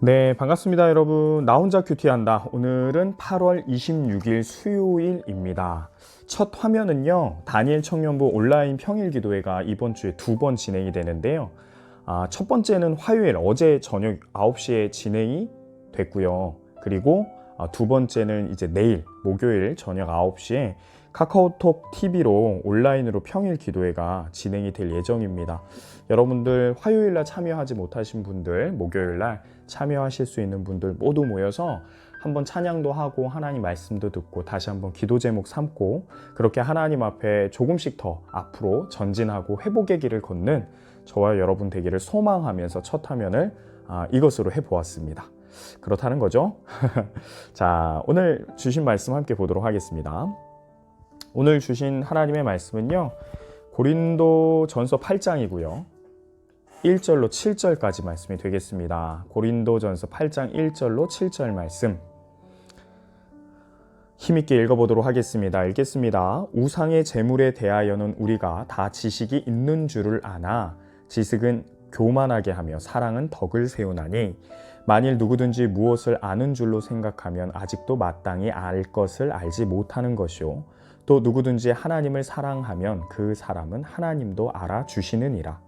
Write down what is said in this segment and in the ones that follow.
네, 반갑습니다, 여러분. 나 혼자 큐티한다. 오늘은 8월 26일 수요일입니다. 첫 화면은요, 다니엘 청년부 온라인 평일 기도회가 이번 주에 두 번 진행이 되는데요. 아, 첫 번째는 화요일 어제 저녁 9시에 진행이 됐고요. 그리고 아, 두 번째는 이제 내일 목요일 저녁 9시에 카카오톡 TV로 온라인으로 평일 기도회가 진행이 될 예정입니다. 여러분들 화요일 날 참여하지 못하신 분들 목요일 날 참여하실 수 있는 분들 모두 모여서 한번 찬양도 하고 하나님 말씀도 듣고 다시 한번 기도 제목 삼고 그렇게 하나님 앞에 조금씩 더 앞으로 전진하고 회복의 길을 걷는 저와 여러분 되기를 소망하면서 첫 화면을 아, 이것으로 해보았습니다. 그렇다는 거죠. 자, 오늘 주신 말씀 함께 보도록 하겠습니다. 오늘 주신 하나님의 말씀은요. 고린도 전서 8장이고요. 1절로 7절까지 말씀이 되겠습니다. 고린도 전서 8장 1절로 7절 말씀. 힘있게 읽어보도록 하겠습니다. 읽겠습니다. 우상의 재물에 대하여는 우리가 다 지식이 있는 줄을 아나 지식은 교만하게 하며 사랑은 덕을 세우나니 만일 누구든지 무엇을 아는 줄로 생각하면 아직도 마땅히 알 것을 알지 못하는 것이요 또 누구든지 하나님을 사랑하면 그 사람은 하나님도 알아주시느니라.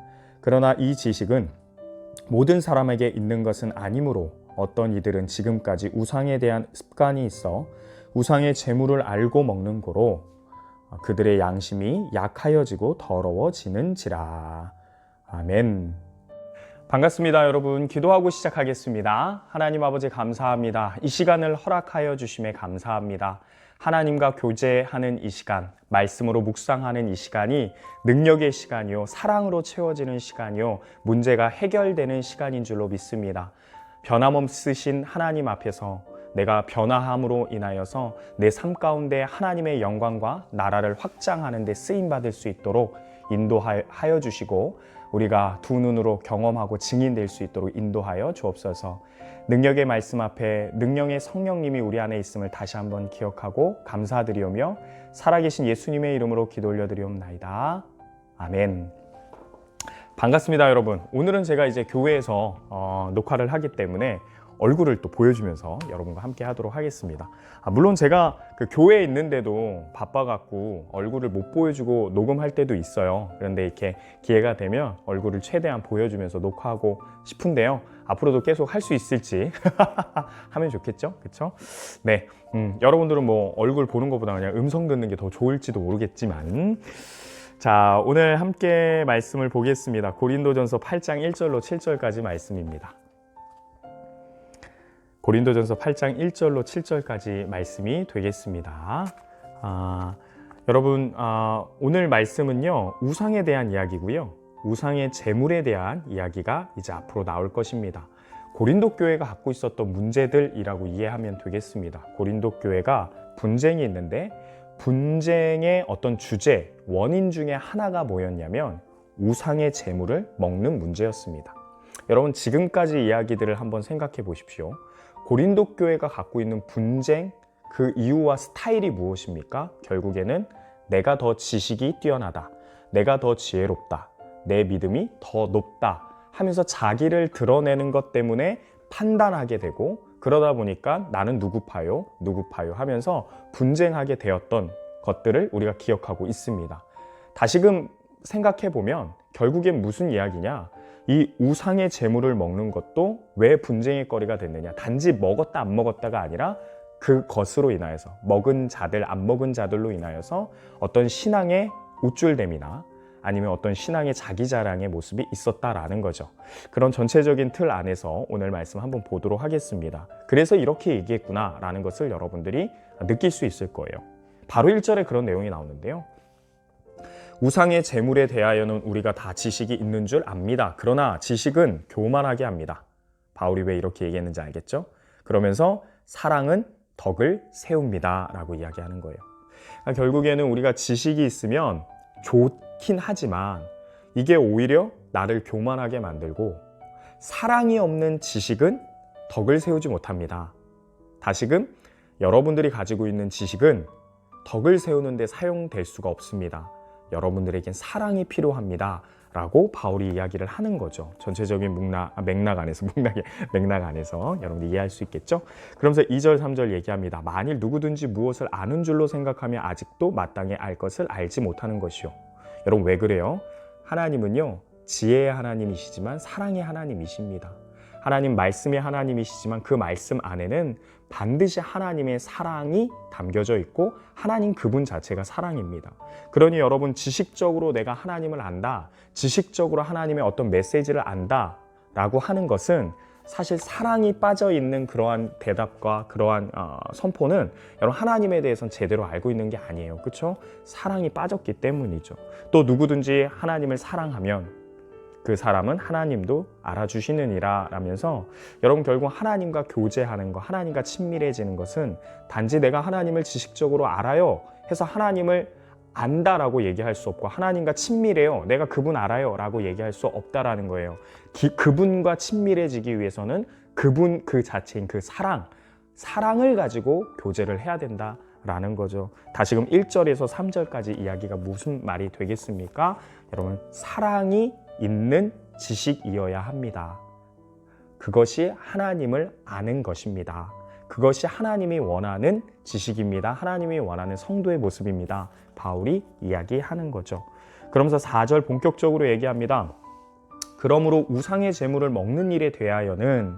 그러나 이 지식은 모든 사람에게 있는 것은 아니므로 어떤 이들은 지금까지 우상에 대한 습관이 있어 우상의 재물을 알고 먹는 거로 그들의 양심이 약하여지고 더러워지는지라. 아멘. 반갑습니다, 여러분. 기도하고 시작하겠습니다. 하나님 아버지 감사합니다. 이 시간을 허락하여 주심에 감사합니다. 하나님과 교제하는 이 시간, 말씀으로 묵상하는 이 시간이 능력의 시간이요, 사랑으로 채워지는 시간이요, 문제가 해결되는 시간인 줄로 믿습니다. 변함없으신 하나님 앞에서 내가 변화함으로 인하여서 내 삶 가운데 하나님의 영광과 나라를 확장하는 데 쓰임 받을 수 있도록 인도하여 주시고 우리가 두 눈으로 경험하고 증인될 수 있도록 인도하여 주옵소서. 능력의 말씀 앞에 능력의 성령님이 우리 안에 있음을 다시 한번 기억하고 감사드리오며 살아계신 예수님의 이름으로 기도 올려드리옵나이다. 아멘. 반갑습니다, 여러분. 오늘은 제가 이제 교회에서 어, 녹화를 하기 때문에 얼굴을 또 보여주면서 여러분과 함께 하도록 하겠습니다. 아, 물론 제가 그 교회에 있는데도 바빠갖고 얼굴을 못 보여주고 녹음할 때도 있어요. 그런데 이렇게 기회가 되면 얼굴을 최대한 보여주면서 녹화하고 싶은데요. 앞으로도 계속 할 수 있을지 하면 좋겠죠? 그렇죠? 네, 음, 여러분들은 뭐 얼굴 보는 것보다 그냥 음성 듣는 게 더 좋을지도 모르겠지만 자, 오늘 함께 말씀을 보겠습니다. 고린도전서 8장 1절로 7절까지 말씀입니다. 고린도전서 8장 1절로 7절까지 말씀이 되겠습니다. 아, 여러분 아, 오늘 말씀은요 우상에 대한 이야기고요. 우상의 재물에 대한 이야기가 이제 앞으로 나올 것입니다. 고린도 교회가 갖고 있었던 문제들이라고 이해하면 되겠습니다. 고린도 교회가 분쟁이 있는데 분쟁의 어떤 주제, 원인 중에 하나가 뭐였냐면 우상의 재물을 먹는 문제였습니다. 여러분 지금까지 이야기들을 한번 생각해 보십시오. 고린도 교회가 갖고 있는 분쟁 그 이유와 스타일이 무엇입니까? 결국에는 내가 더 지식이 뛰어나다. 내가 더 지혜롭다. 내 믿음이 더 높다. 하면서 자기를 드러내는 것 때문에 판단하게 되고 그러다 보니까 나는 누구 파요? 누구 파요? 하면서 분쟁하게 되었던 것들을 우리가 기억하고 있습니다. 다시금 생각해 보면 결국엔 무슨 이야기냐? 이 우상의 재물을 먹는 것도 왜 분쟁의 거리가 됐느냐? 단지 먹었다 안 먹었다가 아니라 그것으로 인하여서 먹은 자들 안 먹은 자들로 인하여서 어떤 신앙의 우쭐됨이나 아니면 어떤 신앙의 자기 자랑의 모습이 있었다라는 거죠. 그런 전체적인 틀 안에서 오늘 말씀 한번 보도록 하겠습니다. 그래서 이렇게 얘기했구나라는 것을 여러분들이 느낄 수 있을 거예요. 바로 1절에 그런 내용이 나오는데요. 우상의 재물에 대하여는 우리가 다 지식이 있는 줄 압니다. 그러나 지식은 교만하게 합니다. 바울이 왜 이렇게 얘기했는지 알겠죠? 그러면서 사랑은 덕을 세웁니다 라고 이야기하는 거예요. 그러니까 결국에는 우리가 지식이 있으면 좋긴 하지만 이게 오히려 나를 교만하게 만들고 사랑이 없는 지식은 덕을 세우지 못합니다. 다시금 여러분들이 가지고 있는 지식은 덕을 세우는데 사용될 수가 없습니다. 여러분들에겐 사랑이 필요합니다. 라고 바울이 이야기를 하는 거죠. 전체적인 맥락, 아, 맥락 안에서, 맥락, 맥락 안에서 여러분들 이해할 수 있겠죠? 그러면서 2절, 3절 얘기합니다. 만일 누구든지 무엇을 아는 줄로 생각하며 아직도 마땅히 알 것을 알지 못하는 것이요. 여러분 왜 그래요? 하나님은요, 지혜의 하나님이시지만 사랑의 하나님이십니다. 하나님 말씀의 하나님이시지만 그 말씀 안에는 반드시 하나님의 사랑이 담겨져 있고 하나님 그분 자체가 사랑입니다. 그러니 여러분 지식적으로 내가 하나님을 안다. 지식적으로 하나님의 어떤 메시지를 안다. 라고 하는 것은 사실 사랑이 빠져 있는 그러한 대답과 그러한 어, 선포는 여러분 하나님에 대해서는 제대로 알고 있는 게 아니에요. 그렇죠? 사랑이 빠졌기 때문이죠. 또 누구든지 하나님을 사랑하면 그 사람은 하나님도 알아주시느니라 라면서 여러분 결국 하나님과 교제하는 것, 하나님과 친밀해지는 것은 단지 내가 하나님을 지식적으로 알아요 해서 하나님을 안다라고 얘기할 수 없고 하나님과 친밀해요. 내가 그분 알아요 라고 얘기할 수 없다라는 거예요. 기, 그분과 친밀해지기 위해서는 그분 그 자체인 그 사랑, 사랑을 가지고 교제를 해야 된다. 라는 거죠. 다시금 1절에서 3절까지 이야기가 무슨 말이 되겠습니까? 여러분, 사랑이 있는 지식이어야 합니다. 그것이 하나님을 아는 것입니다. 그것이 하나님이 원하는 지식입니다. 하나님이 원하는 성도의 모습입니다. 바울이 이야기하는 거죠. 그러면서 4절 본격적으로 얘기합니다. 그러므로 우상의 재물을 먹는 일에 대하여는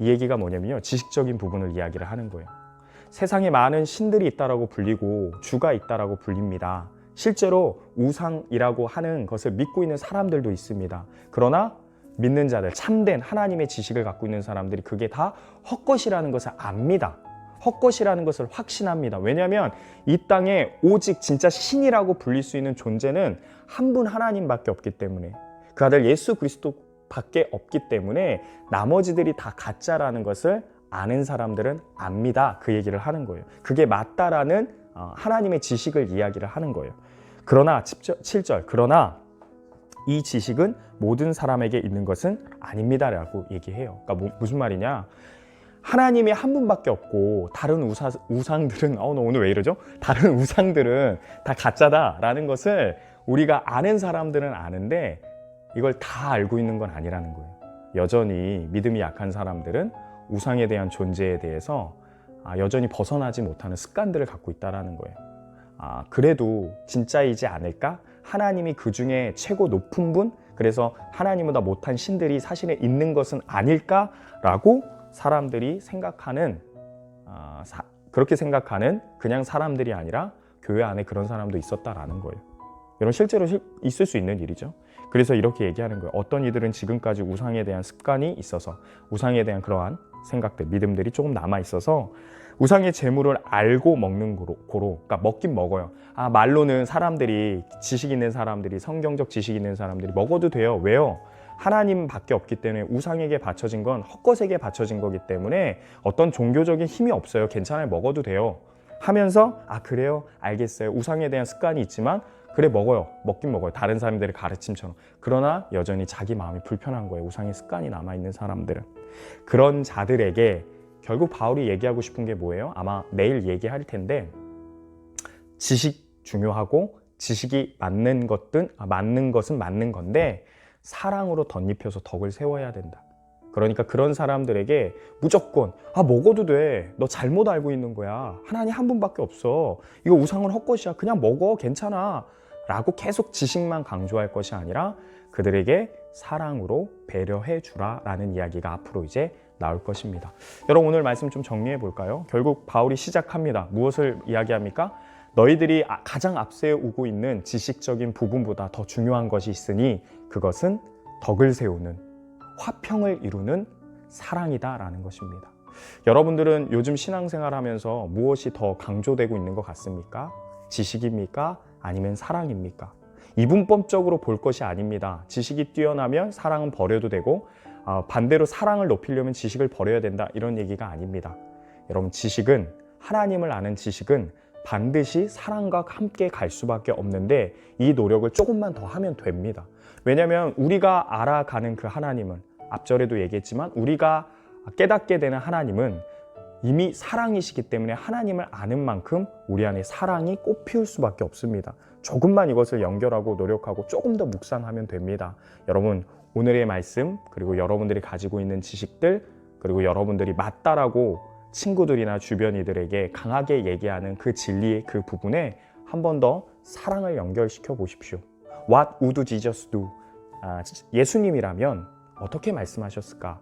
이 얘기가 뭐냐면요. 지식적인 부분을 이야기를 하는 거예요. 세상에 많은 신들이 있다라고 불리고 주가 있다라고 불립니다. 실제로 우상이라고 하는 것을 믿고 있는 사람들도 있습니다. 그러나 믿는 자들, 참된 하나님의 지식을 갖고 있는 사람들이 그게 다 헛것이라는 것을 압니다. 헛것이라는 것을 확신합니다. 왜냐하면 이 땅에 오직 진짜 신이라고 불릴 수 있는 존재는 한 분 하나님밖에 없기 때문에 그 아들 예수 그리스도 밖에 없기 때문에 나머지들이 다 가짜라는 것을 아는 사람들은 압니다. 그 얘기를 하는 거예요. 그게 맞다라는 어, 하나님의 지식을 이야기를 하는 거예요. 그러나 7절 그러나 이 지식은 모든 사람에게 있는 것은 아닙니다라고 얘기해요. 그러니까 뭐, 무슨 말이냐? 하나님이 한 분밖에 없고 다른 우사, 우상들은 어, 너 오늘 왜 이러죠? 다른 우상들은 다 가짜다라는 것을 우리가 아는 사람들은 아는데 이걸 다 알고 있는 건 아니라는 거예요. 여전히 믿음이 약한 사람들은 우상에 대한 존재에 대해서 아, 여전히 벗어나지 못하는 습관들을 갖고 있다라는 거예요. 아, 그래도 진짜이지 않을까? 하나님이 그 중에 최고 높은 분, 그래서 하나님보다 못한 신들이 사실에 있는 것은 아닐까라고 사람들이 생각하는 아, 사, 그렇게 생각하는 그냥 사람들이 아니라 교회 안에 그런 사람도 있었다라는 거예요. 여러분 실제로 있을 수 있는 일이죠. 그래서 이렇게 얘기하는 거예요. 어떤 이들은 지금까지 우상에 대한 습관이 있어서 우상에 대한 그러한 생각들, 믿음들이 조금 남아 있어서 우상의 재물을 알고 먹는 고로, 고로, 그러니까 먹긴 먹어요. 아 말로는 사람들이 지식 있는 사람들이 성경적 지식 있는 사람들이 먹어도 돼요. 왜요? 하나님밖에 없기 때문에 우상에게 바쳐진 건 헛것에게 바쳐진 거기 때문에 어떤 종교적인 힘이 없어요. 괜찮아요. 먹어도 돼요. 하면서 아 그래요 알겠어요 우상에 대한 습관이 있지만 그래 먹어요. 먹긴 먹어요. 다른 사람들의 가르침처럼. 그러나 여전히 자기 마음이 불편한 거예요. 우상의 습관이 남아 있는 사람들은. 그런 자들에게 결국 바울이 얘기하고 싶은 게 뭐예요? 아마 내일 얘기할 텐데 지식 중요하고 지식이 맞는 것든 아, 맞는 것은 맞는 건데 사랑으로 덧입혀서 덕을 세워야 된다 그러니까 그런 사람들에게 무조건 아 먹어도 돼. 너 잘못 알고 있는 거야. 하나님 한 분밖에 없어. 이거 우상은 헛것이야. 그냥 먹어. 괜찮아. 라고 계속 지식만 강조할 것이 아니라 그들에게 사랑으로 배려해 주라 라는 이야기가 앞으로 이제 나올 것입니다. 여러분 오늘 말씀 좀 정리해 볼까요? 결국 바울이 시작합니다. 무엇을 이야기합니까? 너희들이 아- 가장 앞세우고 있는 지식적인 부분보다 더 중요한 것이 있으니 그것은 덕을 세우는 화평을 이루는 사랑이다라는 것입니다. 여러분들은 요즘 신앙생활 하면서 무엇이 더 강조되고 있는 것 같습니까? 지식입니까? 아니면 사랑입니까? 이분법적으로 볼 것이 아닙니다. 지식이 뛰어나면 사랑은 버려도 되고 아, 반대로 사랑을 높이려면 지식을 버려야 된다 이런 얘기가 아닙니다. 여러분 지식은 하나님을 아는 지식은 반드시 사랑과 함께 갈 수밖에 없는데 이 노력을 조금만 더 하면 됩니다. 왜냐하면 우리가 알아가는 그 하나님은 앞절에도 얘기했지만 우리가 깨닫게 되는 하나님은 이미 사랑이시기 때문에 하나님을 아는 만큼 우리 안에 사랑이 꽃피울 수밖에 없습니다. 조금만 이것을 연결하고 노력하고 조금 더 묵상하면 됩니다. 여러분 오늘의 말씀 그리고 여러분들이 가지고 있는 지식들 그리고 여러분들이 맞다라고 친구들이나 주변이들에게 강하게 얘기하는 그 진리의 그 부분에 한 번 더 사랑을 연결시켜 보십시오. What would Jesus do? 아, 예수님이라면 어떻게 말씀하셨을까?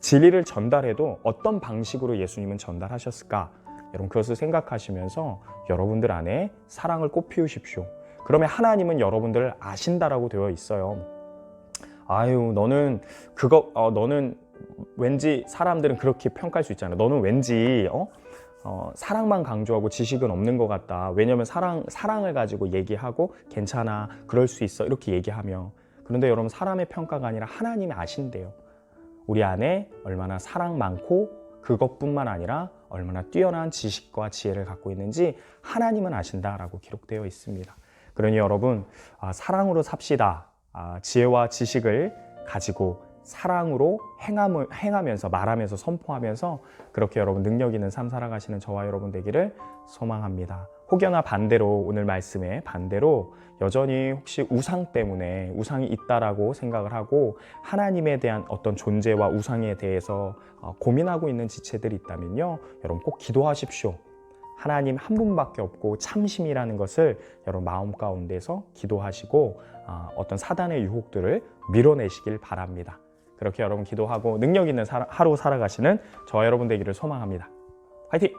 진리를 전달해도 어떤 방식으로 예수님은 전달하셨을까? 여러분 그것을 생각하시면서 여러분들 안에 사랑을 꽃피우십시오. 그러면 하나님은 여러분들을 아신다라고 되어 있어요. 아유, 너는 그거, 어, 너는 왠지 사람들은 그렇게 평가할 수 있잖아. 너는 왠지 어? 어, 사랑만 강조하고 지식은 없는 것 같다. 왜냐하면 사랑 사랑을 가지고 얘기하고 괜찮아, 그럴 수 있어 이렇게 얘기하며 그런데 여러분 사람의 평가가 아니라 하나님이 아신대요. 우리 안에 얼마나 사랑 많고 그것뿐만 아니라 얼마나 뛰어난 지식과 지혜를 갖고 있는지 하나님은 아신다라고 기록되어 있습니다. 그러니 여러분 아, 사랑으로 삽시다. 아, 지혜와 지식을 가지고 사랑으로 행함을, 행하면서 말하면서 선포하면서 그렇게 여러분 능력 있는 삶 살아가시는 저와 여러분 되기를 소망합니다. 혹여나 반대로 오늘 말씀에 반대로 여전히 혹시 우상 때문에 우상이 있다라고 생각을 하고 하나님에 대한 어떤 존재와 우상에 대해서 어, 고민하고 있는 지체들이 있다면요. 여러분 꼭 기도하십시오. 하나님 한 분밖에 없고 참심이라는 것을 여러분 마음 가운데서 기도하시고 어, 어떤 사단의 유혹들을 밀어내시길 바랍니다. 그렇게 여러분 기도하고 능력 있는 사- 하루 살아가시는 저와 여러분 되기를 소망합니다. 화이팅!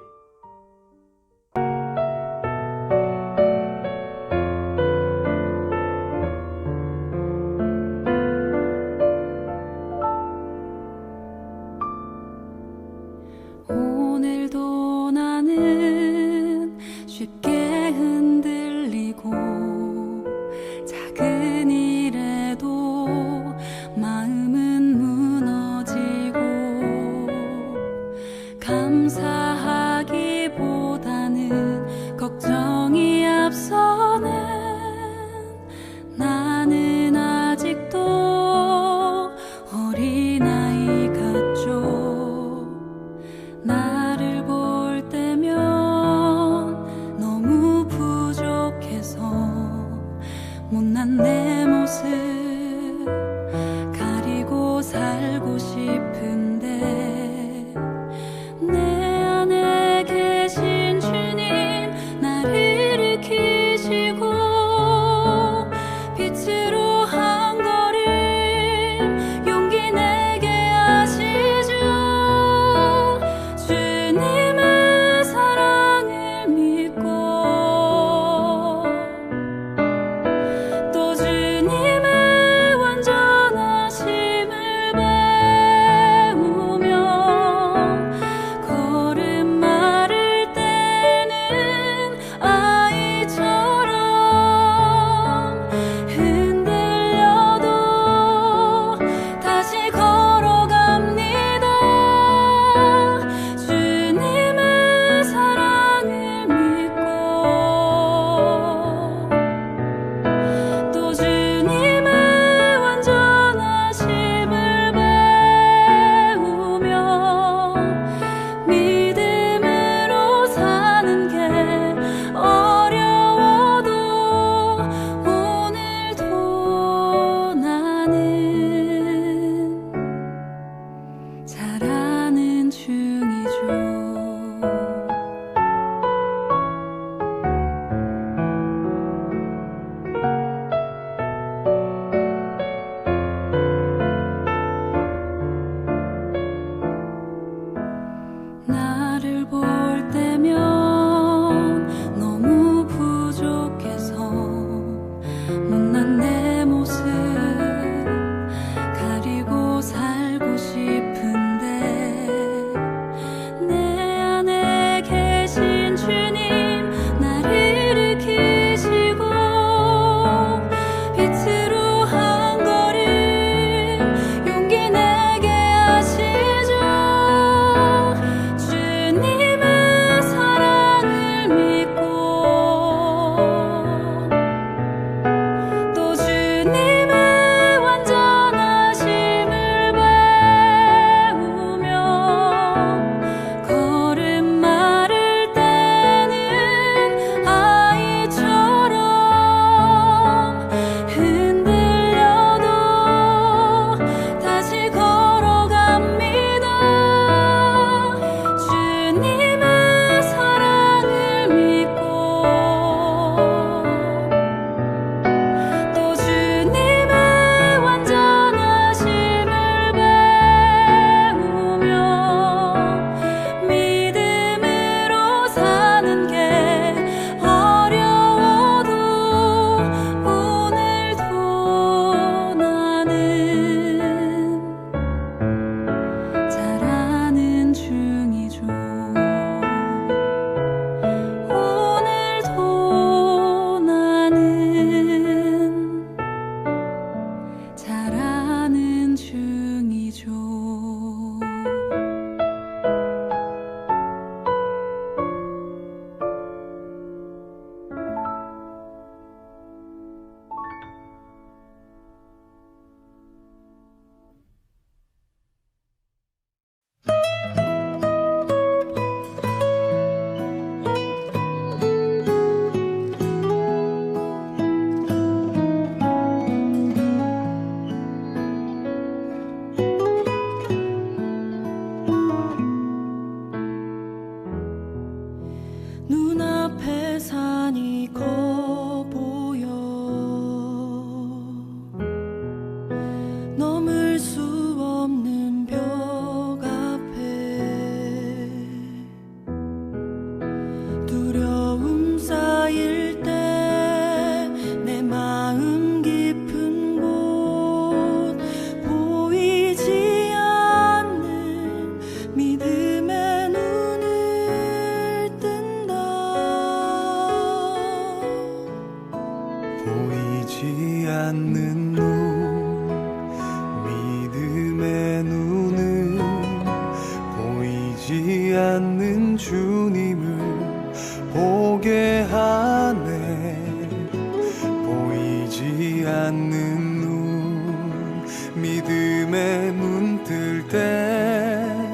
않는 눈 믿음에 문뜰 때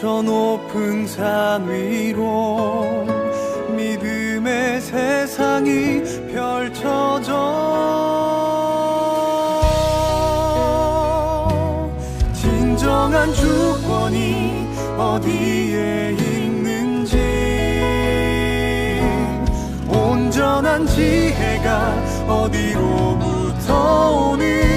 저 높은 산 위로 믿음의 세상이 펼쳐져. 진정한 주권이 어디에 있는지 온전한 지혜가 어디 少女。